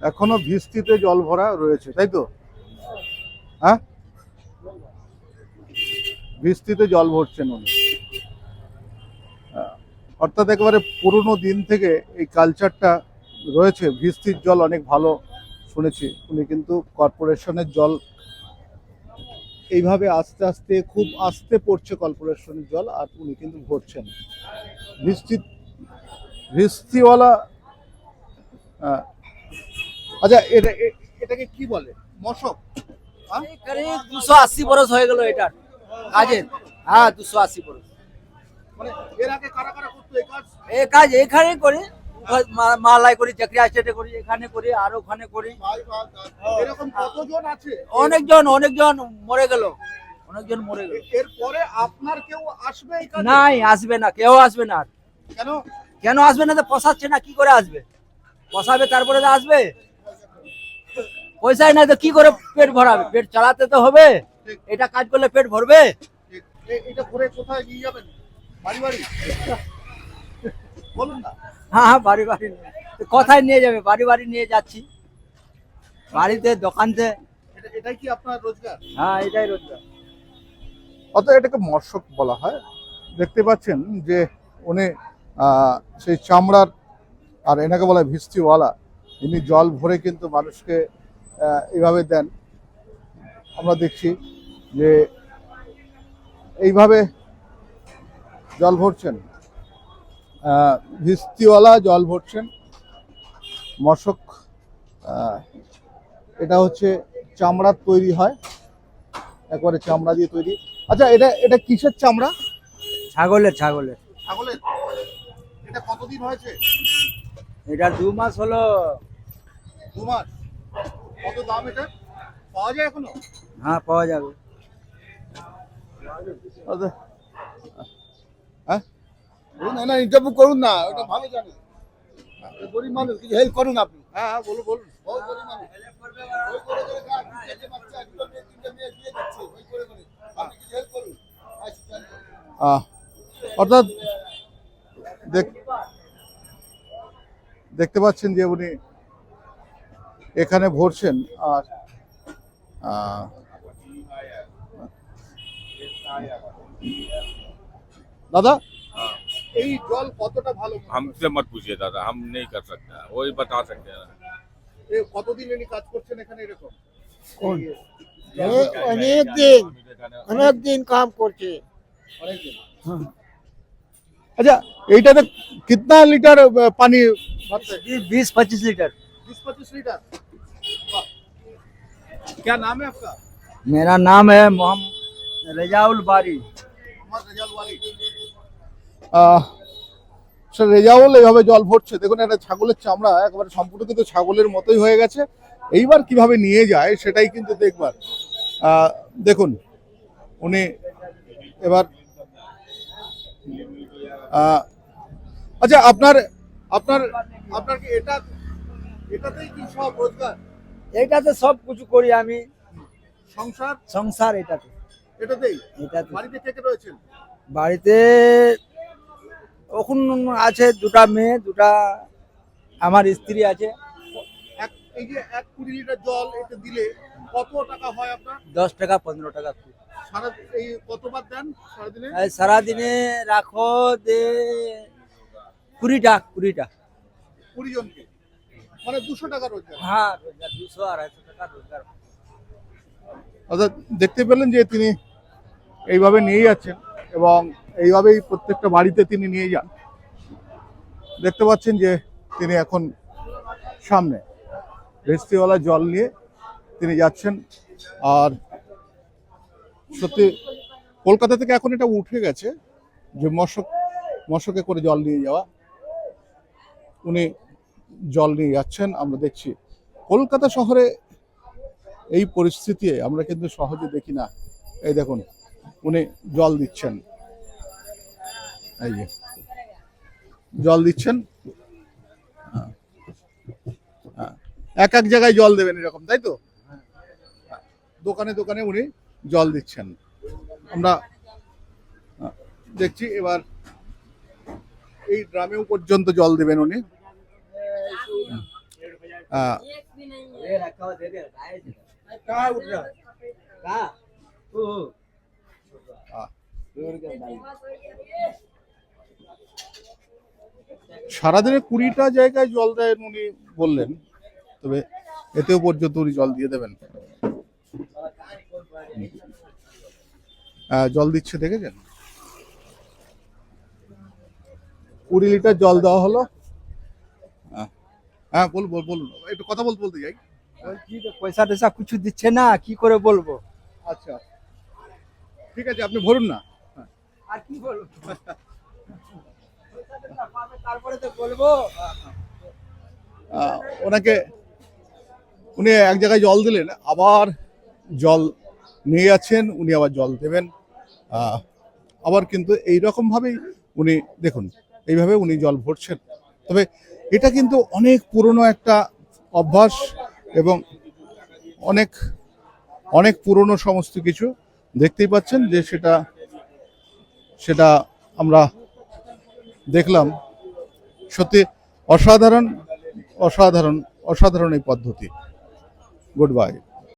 এখনও ভিস্তিতে জল ভরা রয়েছে, তাই তো? হ্যাঁ? ভিস্তিতে জল ভরছেন উনি। অর্থাৎ একেবারে পুরনো দিন থেকে এই কালচারটা রয়েছে, ভিস্তির জল অনেক ভালো শুনেছি উনি, কিন্তু কর্পোরেশনের জল এইভাবে আস্তে আস্তে, খুব আস্তে পড়ছে কর্পোরেশনের জল, আর উনি কিন্তু ভরছেন। ভিস্তি, ভিস্তিওয়ালা আচ্ছা এটা এ- এটাকে কি বলে? মশক? হ্যাঁ? দুশো আশি বরস হয়ে গেল এটার। কাজের। হ্যাঁ দুশো আশি বরস মানে এই কাজ? এখানে করি মা- মালাই করি চাকরি স্টেটে করি এখানে করি আর ওখানে করি। কতজন আছে? অনেকজন অনেকজন মরে গেল। অনেকজন মরে গেল। এরপরে আপনার কেউ আসবে নাই আসবে না কেউ আসবে না কেন? কেন আসবে না তো পোষাচ্ছে না কি করে আসবে? পোষাবে তারপরে আসবে? পয়সাই নাই তো কি করে পেট ভরাবে? পেট চালাতে তো হবে। এটা কাজ করলে পেট ভরবে? এটা করে কোথায় নিয়ে যাবেন? বাড়ি বাড়ি? বলুন না। হ্যাঁ হ্যাঁ বাড়ি বাড়ি। কোথায় নিয়ে যাবে? বাড়ি বাড়ি নিয়ে যাচ্ছি। বাড়িতে দোকানতে। এটাই কি আপনার রোজগার? হ্যাঁ এটাই রোজগার। অত এটাকে মশক বলা হয়। দেখতে পাচ্ছেন যে উনি আহ, সেই চামড়ার আর এনাকে বলা হয় ভিস্তিওয়ালা। ইনি জল ভরে কিন্তু মানুষকে এইভাবে দেন। আমরা দেখছি যে এইভাবে জল ভরছেন। ভিস্তিওয়ালা জল ভরছেন। মশক এটা হচ্ছে চামড়ার তৈরি হয়। একবারে চামড়া দিয়ে তৈরি। আচ্ছা এটা এটা কিসের চামড়া? ছাগলের ছাগলের। ছাগলের? এটা কতদিন হয়েছে? এটা দু মাস হলো। দু মাস? কত দাম এটা? পাওয়া যায় এখনও? হ্যাঁ পাওয়া যাবে। আচ্ছা। হ্যাঁ? না না ইন্টারভিউ করুন না ওটা ভালো জানে। গরিব মানুষ কিছু হেল্প করুন আপনি। হ্যাঁ হ্যাঁ বলুন বলুন। বহুত গরিব মানুষ। ওই করে করে খা, তিনটে বাচ্চা, দুটো মেয়ে, তিনটে মেয়ে বিয়ে দিচ্ছে, ওই করে করে। আপনি কিছু হেল্প করুন। আহ, অর্থাৎ দেখতে পাচ্ছেন যে উনি এখানে ভরছেন আর আহ, দাদা এই জল কতটা ভালো মনে হয়? हमसे मत पूछिए दादा हम नहीं कर सकते हैं वही बता सकते हैं এ কতদিন এনি কাজ করছেন এখানে এরকম কোন? এই, এ- অনেক দিন অনেক দিন কাম করছে অনেকদিন। अच्छा এইটাতে कितना लीटर अ, पानी भरते हैं बीस पच्चीस लीटर क्या नाम है आपका मेरा नाम है मोहम्मद रजाउल बारी মোহাম্মদ রেজাউল ওয়ালি আহ, সে রেজাউল এইভাবে জল ভরছে দেখুন একটা ছাগলের চামড়া একেবারে সম্পূর্ণ কিন্তু ছাগলের মতোই হয়ে গেছে এইবার কিভাবে নিয়ে যায় সেটাই কিন্তু দেখবার আহ, দেখুন উনি এবার আহ, আচ্ছা আপনার আপনার আপনার কি এটা এটাতেই কি সব রোজগার এটাতে সব কিছু করি আমি। সংসার? সংসার এটাতে। এটাতেই? এটাতে। বাড়িতে কে কে রয়েছেন? বাড়িতে এখন আছে দুটা মেয়ে দুটা আমার স্ত্রী আছে। এক এই যে এক কুড়ি লিটার জল এটা দিলে কত টাকা হয় আপনার? দশ টাকা পনেরো টাকা। সারা এই কতবার দেন সারাদিনে? এই সারাদিনে রাখো দে কুড়িটা কুড়িটা। কুড়ি জনকে? মানে দুশো টাকা রোজগার। হ্যাঁ রোজগার দুশো আড়াইশো টাকা রোজগার অর্থাৎ দেখতে পেলেন যে তিনি এইভাবে নিয়ে যাচ্ছেন এবং এইভাবেই প্রত্যেকটা বাড়িতে তিনি নিয়ে যান। দেখতে পাচ্ছেন যে তিনি এখন সামনে ভেস্তিওয়ালা জল নিয়ে তিনি যাচ্ছেন আর সত্যি কলকাতা থেকে এখন এটা উঠে গেছে যে মশক মশকে করে জল নিয়ে যাওয়া। উনি জল নিয়ে যাচ্ছেন, আমরা দেখছি। কলকাতা শহরে এই পরিস্থিতি আমরা কিন্তু সহজে দেখি না। এই দেখুন, উনি জল দিচ্ছেন। এই যে, জল দিচ্ছেন। হ্যাঁ। হ্যাঁ। এক এক জায়গায় জল দেবেন এরকম, তাই তো? দোকানে দোকানে উনি জল দিচ্ছেন। আমরা দেখছি, এবার এই ড্রামেও পর্যন্ত জল দেবেন উনি। সারাদিনে কুড়িটা জায়গায় জল দেন উনি বললেন, তবে এতেও পর্যন্ত উনি জল দিয়ে দেবেন। জল দিচ্ছে দেখেছেন? কুড়ি লিটার জল দেওয়া হলো। হ্যাঁ বল বল বলুন। একটু কথা বলতে বলতে যাই। বলছি পয়সা টয়সা কিছু দিচ্ছে না কি করে বলব? আচ্ছা। ঠিক আছে আপনি ভরুন না। আর কি বলব? তারপরে তো ওনাকে উনি এক জায়গায় জল দিলেন আবার জল নিয়ে যাচ্ছেন উনি আবার জল দেবেন। আবার কিন্তু এই রকম ভাবেই উনি দেখুন এইভাবে উনি জল ভরছেন। তবে এটা কিন্তু অনেক পুরনো একটা অভ্যাস এবং অনেক অনেক পুরনো সমস্ত কিছু। দেখতেই পাচ্ছেন যে সেটা সেটা আমরা দেখলাম। সত্যি অসাধারণ অসাধারণ অসাধারণ এই পদ্ধতি। Good bye